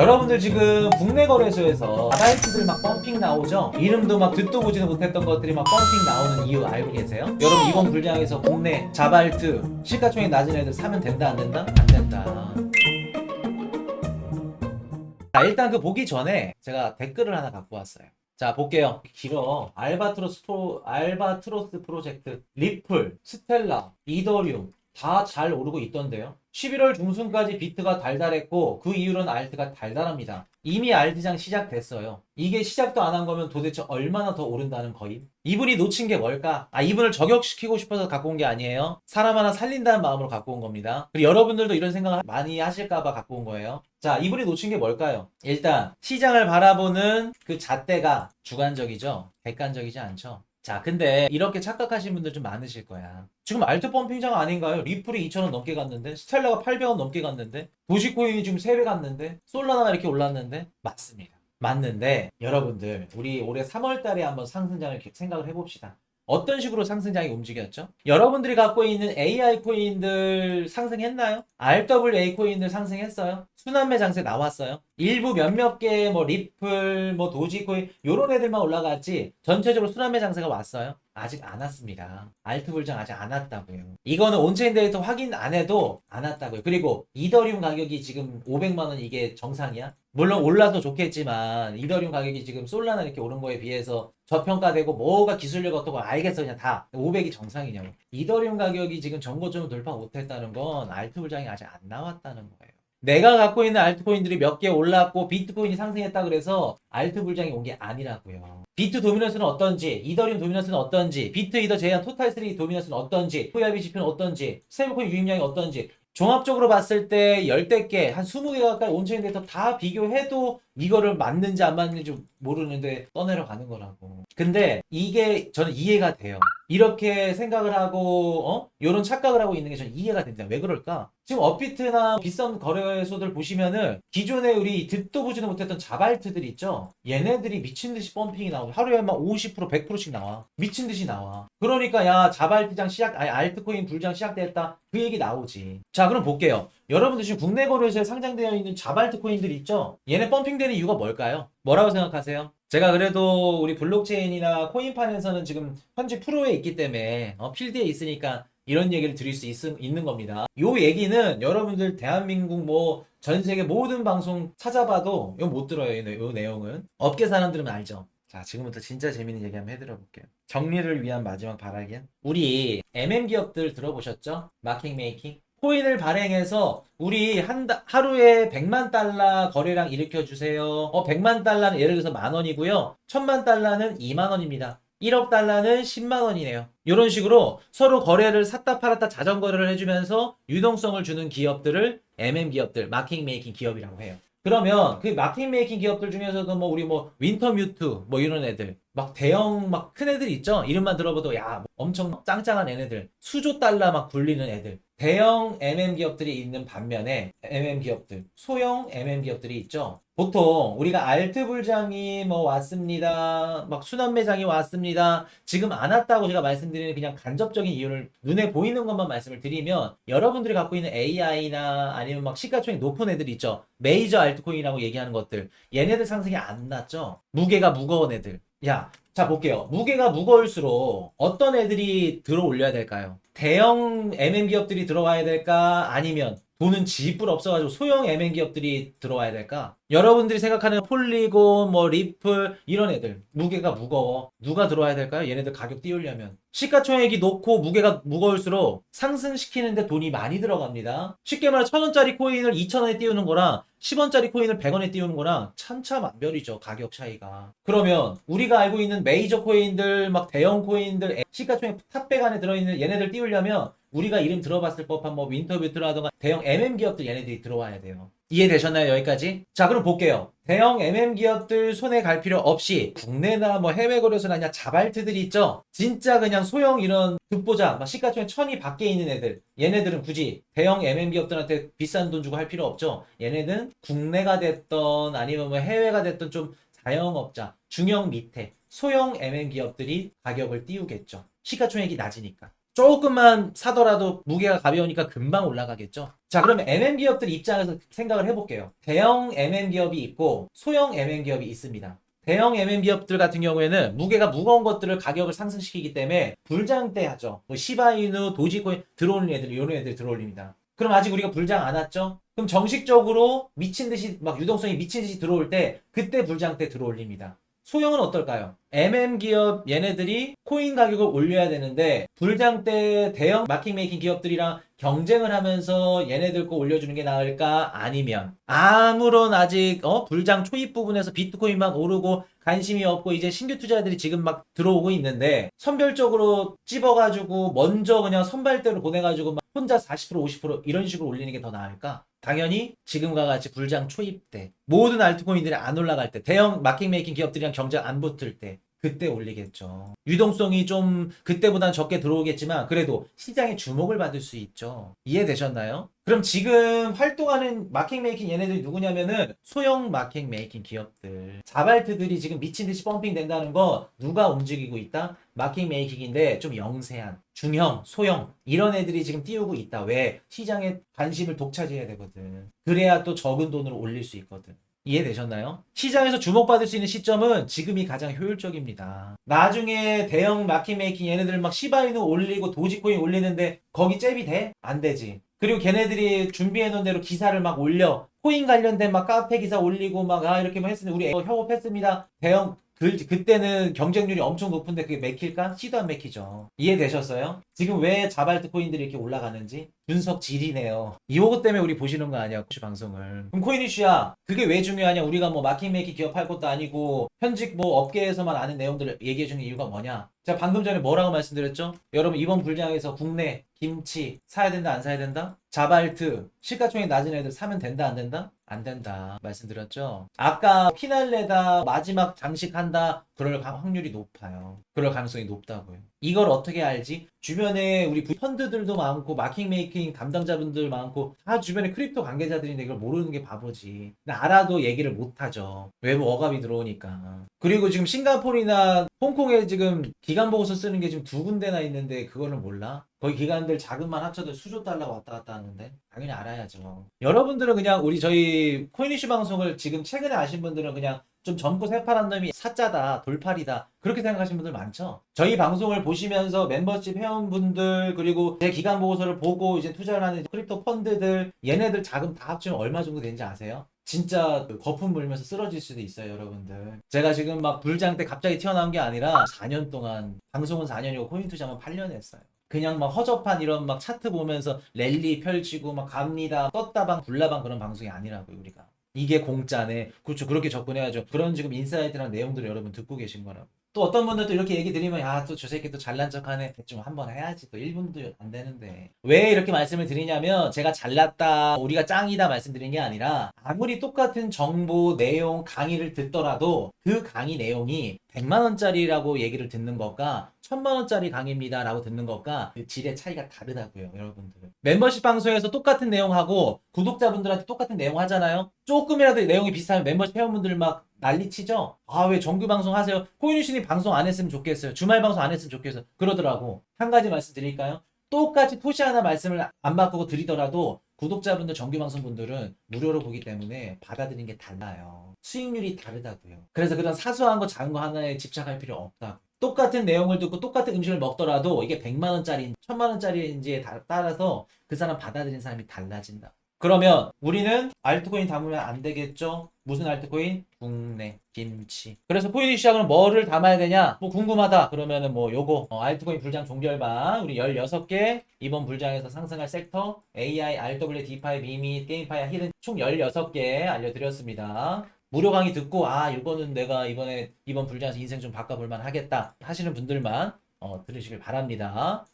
여러분들 지금 국내 거래소에서 자발트들 막 펌핑 나오죠? 이름도 막 듣도 보지도 못했던 것들이 막 펌핑 나오는 이유 알고 계세요? 여러분 이번 불장에서 국내 자발트 시가총액 낮은 애들 사면 된다 안 된다? 안 된다. 자 일단 그 보기 전에 제가 댓글을 하나 갖고 왔어요. 자 볼게요. 길어. 알바트로스 프로 알바트로스 프로젝트, 리플, 스텔라, 이더리움 다 잘 오르고 있던데요. 11월 중순까지 비트가 달달했고 그 이후로는 알트가 달달합니다. 이미 알트장 시작됐어요. 이게 시작도 안 한 거면 도대체 얼마나 더 오른다는 거임? 이분이 놓친 게 뭘까? 아 이분을 저격시키고 싶어서 갖고 온 게 아니에요. 사람 하나 살린다는 마음으로 갖고 온 겁니다. 그리고 여러분들도 이런 생각 많이 하실까봐 갖고 온 거예요. 자 이분이 놓친 게 뭘까요? 일단 시장을 바라보는 그 잣대가 주관적이죠. 객관적이지 않죠. 자, 근데 이렇게 착각하시는 분들 좀 많으실 거야. 지금 알트 펌핑장 아닌가요? 리플이 2,000원 넘게 갔는데, 스텔라가 800원 넘게 갔는데, 도지코인이 지금 3배 갔는데, 솔라나가 이렇게 올랐는데, 맞습니다. 맞는데, 여러분들, 우리 올해 3월 달에 한번 상승장을 생각을 해봅시다. 어떤 식으로 상승장이 움직였죠? 여러분들이 갖고 있는 AI 코인들 상승했나요? RWA 코인들 상승했어요? 순환매 장세 나왔어요? 일부 몇몇 개 뭐 리플, 뭐 도지코인 요런 애들만 올라갔지 전체적으로 순환매 장세가 왔어요? 아직 안 왔습니다. 알트 불장 아직 안 왔다고요. 이거는 온체인 데이터 확인 안 해도 안 왔다고요. 그리고 이더리움 가격이 지금 500만 원 이게 정상이야? 물론 올라서 좋겠지만 이더리움 가격이 지금 솔라나 이렇게 오른 거에 비해서 저평가되고 뭐가 기술력 어떻고 알겠어. 그냥 다 500이 정상이냐고. 이더리움 가격이 지금 전고점을 돌파 못했다는 건 알트 불장이 아직 안 나왔다는 거예요. 내가 갖고 있는 알트코인들이 몇 개 올랐고 비트코인이 상승했다 그래서 알트 불장이 온 게 아니라고요. 비트 도미넌스는 어떤지 이더리움 도미넌스는 어떤지 비트 이더 제한 토탈3 도미넌스는 어떤지 FOIB 지표는 어떤지 스테이블코인 유입량이 어떤지 종합적으로 봤을 때 열댓 개, 한 20개 가까이 온체인 데이터 다 비교해도 이거를 맞는지 안 맞는지 모르는데 떠내려 가는 거라고. 근데 이게 저는 이해가 돼요. 이렇게 생각을 하고, 어? 요런 착각을 하고 있는 게 저는 이해가 됩니다. 왜 그럴까? 지금 업비트나 비싼 거래소들 보시면은 기존에 우리 듣도 보지도 못했던 자발트들 있죠? 얘네들이 미친 듯이 펌핑이 나오고 하루에 막 50%, 100%씩 나와. 미친 듯이 나와. 그러니까 야, 자발트장 시작, 아니, 알트코인 불장 시작됐다. 그 얘기 나오지. 자, 그럼 볼게요. 여러분들 지금 국내 거래소에 상장되어 있는 자발트 코인들 있죠? 얘네 펌핑되는 이유가 뭘까요? 뭐라고 생각하세요? 제가 그래도 우리 블록체인이나 코인판에서는 지금 현재 프로에 있기 때문에 어, 필드에 있으니까 이런 얘기를 드릴 수 있, 있는 겁니다. 요 얘기는 여러분들 대한민국 뭐 전 세계 모든 방송 찾아봐도 이거 못 들어요. 이, 내- 요 내용은. 업계 사람들은 알죠. 자, 지금부터 진짜 재밌는 얘기 한번 해드려 볼게요. 정리를 위한 마지막 발악이야. 우리 MM 기업들 들어보셨죠? 마킹 메이킹. 코인을 발행해서 우리 한 다- 하루에 100만 달러 거래량 일으켜 주세요. 어, 100만 달러는 예를 들어서 만 원이고요. 1000만 달러는 2만 원입니다. 1억 달러는 10만 원이네요. 이런 식으로 서로 거래를 샀다 팔았다 자전거래를 해주면서 유동성을 주는 기업들을 MM 기업들, 마킹 메이킹 기업이라고 해요. 그러면 그 마킹 메이킹 기업들 중에서도 뭐 우리 뭐 윈터 뮤트 뭐 이런 애들 막 대형 막 큰 애들 있죠 이름만 들어봐도 야 뭐 엄청 짱짱한 애네들 수조 달러 막 굴리는 애들 대형 MM 기업들이 있는 반면에 MM 기업들 소형 MM 기업들이 있죠. 보통 우리가 알트 불장이 뭐 왔습니다 막 순환 매장이 왔습니다 지금 안 왔다고 제가 말씀드리는 그냥 간접적인 이유를 눈에 보이는 것만 말씀을 드리면 여러분들이 갖고 있는 AI나 아니면 막 시가총액 높은 애들 있죠. 메이저 알트코인이라고 얘기하는 것들 얘네들 상승이 안 났죠. 무게가 무거운 애들. 야, 자 볼게요. 무게가 무거울수록 어떤 애들이 들어 올려야 될까요? 대형 MM 기업들이 들어와야 될까? 아니면 돈은 지불 없어가지고 소형 MM 기업들이 들어와야 될까? 여러분들이 생각하는 폴리곤, 뭐 리플 이런 애들 무게가 무거워. 누가 들어와야 될까요? 얘네들 가격 띄우려면 시가총액이 높고 무게가 무거울수록 상승시키는데 돈이 많이 들어갑니다. 쉽게 말해 천 원짜리 코인을 2천 원에 띄우는 거랑 10원짜리 코인을 100원에 띄우는 거랑 천차만별이죠 가격 차이가. 그러면 우리가 알고 있는 메이저 코인들 막 대형 코인들 시가총액 탑백 안에 들어있는 얘네들 띄우려면 우리가 이름 들어봤을 법한 뭐 윈터뷰트라던가 대형 MM 기업들 얘네들이 들어와야 돼요. 이해되셨나요 여기까지? 자 그럼 볼게요. 대형 MM 기업들 손에 갈 필요 없이 국내나 뭐 해외 거래소나 그냥 자발트들이 있죠. 진짜 그냥 소형 이런 듣보자 막 시가총액 천이 밖에 있는 애들 얘네들은 굳이 대형 MM 기업들한테 비싼 돈 주고 할 필요 없죠. 얘네는 국내가 됐던 아니면 뭐 해외가 됐던 좀 자영업자 중형 밑에 소형 MM 기업들이 가격을 띄우겠죠. 시가총액이 낮으니까. 조금만 사더라도 무게가 가벼우니까 금방 올라가겠죠. 자, 그러면 MM 기업들 입장에서 생각을 해볼게요. 대형 MM 기업이 있고 소형 MM 기업이 있습니다. 대형 MM 기업들 같은 경우에는 무게가 무거운 것들을 가격을 상승시키기 때문에 불장대 하죠. 뭐 시바이누, 도지코인 들어오는 애들, 이런 애들 들어올립니다. 그럼 아직 우리가 불장 안 왔죠? 그럼 정식적으로 미친 듯이 막 유동성이 미친 듯이 들어올 때 그때 불장 때 들어올립니다. 소형은 어떨까요? MM 기업 얘네들이 코인 가격을 올려야 되는데 불장 때 대형 마킹 메이킹 기업들이랑 경쟁을 하면서 얘네들 거 올려주는 게 나을까? 아니면 아무런 아직 어 불장 초입 부분에서 비트코인만 오르고 관심이 없고 이제 신규 투자자들이 지금 막 들어오고 있는데 선별적으로 찝어가지고 먼저 그냥 선발대로 보내가지고 막 혼자 40% 50% 이런 식으로 올리는 게 더 나을까? 당연히 지금과 같이 불장 초입 때 모든 알트코인들이 안 올라갈 때 대형 마킹 메이킹 기업들이랑 경쟁 안 붙을 때 그때 올리겠죠. 유동성이 좀 그때보단 적게 들어오겠지만 그래도 시장의 주목을 받을 수 있죠. 이해되셨나요? 그럼 지금 활동하는 마킹 메이킹 얘네들이 누구냐면은 소형 마킹 메이킹 기업들. 자발트들이 지금 미친 듯이 펌핑 된다는 거 누가 움직이고 있다? 마킹 메이킹인데 좀 영세한 중형, 소형 이런 애들이 지금 띄우고 있다. 왜? 시장에 관심을 독차지해야 되거든. 그래야 또 적은 돈으로 올릴 수 있거든. 이해되셨나요? 시장에서 주목받을 수 있는 시점은 지금이 가장 효율적입니다. 나중에 대형 마켓 메이킹 얘네들 막 시바이누 올리고 도지코인 올리는데 거기 잽이 돼? 안 되지. 그리고 걔네들이 준비해놓은 대로 기사를 막 올려. 코인 관련된 막 카페 기사 올리고 막 아 이렇게 막 했으니 우리 협업했습니다. 대형 그, 그때는 경쟁률이 엄청 높은데 그게 맥힐까? 시도 안 맥히죠. 이해되셨어요? 지금 왜 자발트 코인들이 이렇게 올라가는지? 분석 질이네요. 이호구 때문에 우리 보시는 거 아니야, 코시 방송을. 그럼 코인 이슈야, 그게 왜 중요하냐? 우리가 뭐 마킹 메이킹 기업할 것도 아니고, 현직 뭐 업계에서만 아는 내용들을 얘기해주는 이유가 뭐냐? 제가 방금 전에 뭐라고 말씀드렸죠? 여러분, 이번 불장에서 국내 김치 사야 된다, 안 사야 된다? 자발트, 시가총액 낮은 애들 사면 된다, 안 된다? 안 된다. 말씀드렸죠? 아까 피날레다, 마지막 장식한다, 그럴 가- 확률이 높아요. 그럴 가능성이 높다고요. 이걸 어떻게 알지? 주변에 우리 펀드들도 많고, 마킹 메이킹 담당자분들 많고, 다 주변에 크립토 관계자들인데 이걸 모르는 게 바보지. 알아도 얘기를 못 하죠. 외부 억압이 들어오니까. 그리고 지금 싱가포르나 홍콩에 지금 기간 보고서 쓰는 게 지금 두 군데나 있는데 그거를 몰라? 거기 기관들 자금만 합쳐도 수조 달러가 왔다 갔다 하는데 당연히 알아야죠. 여러분들은 그냥 우리 저희 코인이슈 방송을 지금 최근에 아신 분들은 그냥 좀 젊고 새파란 놈이 사짜다, 돌팔이다 그렇게 생각하시는 분들 많죠. 저희 방송을 보시면서 멤버십 회원분들 그리고 제 기간 보고서를 보고 이제 투자를 하는 크립토 펀드들 얘네들 자금 다 합치면 얼마 정도 되는지 아세요? 진짜 그 거품 물면서 쓰러질 수도 있어요, 여러분들. 제가 지금 막 불장 때 갑자기 튀어나온 게 아니라 4년 동안 방송은 4년이고 코인 투자만 8년 했어요. 그냥 막 허접한 이런 막 차트 보면서 랠리 펼치고 막 갑니다 떴다방 굴라방 그런 방송이 아니라고요 우리가 이게 공짜네. 그렇죠. 그렇게 접근해야죠. 그런 지금 인사이트랑 내용들을 여러분 듣고 계신 거라고 또 어떤 분들 또 이렇게 얘기 드리면 야또저 새끼 또 잘난 척하네 좀 한번 해야지 또 1분도 안 되는데 왜 이렇게 말씀을 드리냐면 제가 잘났다 우리가 짱이다 말씀드린 게 아니라 아무리 똑같은 정보 내용 강의를 듣더라도 그 강의 내용이 100만 원짜리라고 얘기를 듣는 것과 1000만 원짜리 강의입니다 라고 듣는 것과 그 질의 차이가 다르다고요, 여러분들. 멤버십 방송에서 똑같은 내용하고 구독자분들한테 똑같은 내용 하잖아요. 조금이라도 내용이 비슷하면 멤버십 회원분들 막 난리치죠. 아 왜 정규 방송 하세요? 코인유신이 방송 안 했으면 좋겠어요. 주말 방송 안 했으면 좋겠어요. 그러더라고. 한 가지 말씀드릴까요? 똑같이 토시 하나 말씀을 안 바꾸고 드리더라도 구독자분들 정규 방송분들은 무료로 보기 때문에 받아들이는 게 달라요. 수익률이 다르다고요. 그래서 그런 사소한 거 작은 거 하나에 집착할 필요 없다고. 똑같은 내용을 듣고 똑같은 음식을 먹더라도 이게 100만 원짜리, 1000만 원짜리인지에 다- 따라서 그 사람 받아들이는 사람이 달라진다. 그러면 우리는 알트코인 담으면 안 되겠죠? 무슨 알트코인? 국내 김치. 그래서 포인트 시작은 뭐를 담아야 되냐? 뭐 궁금하다. 그러면은 뭐 요거 어, 알트코인 불장 종결반 우리 16개 이번 불장에서 상승할 섹터 AI, RW, 디파이, 미미, 게임파이, 히든 총 16개 알려드렸습니다. 무료 강의 듣고 아 이거는 내가 이번에 이번 불장에서 인생 좀 바꿔볼 만 하겠다 하시는 분들만 어, 들으시길 바랍니다.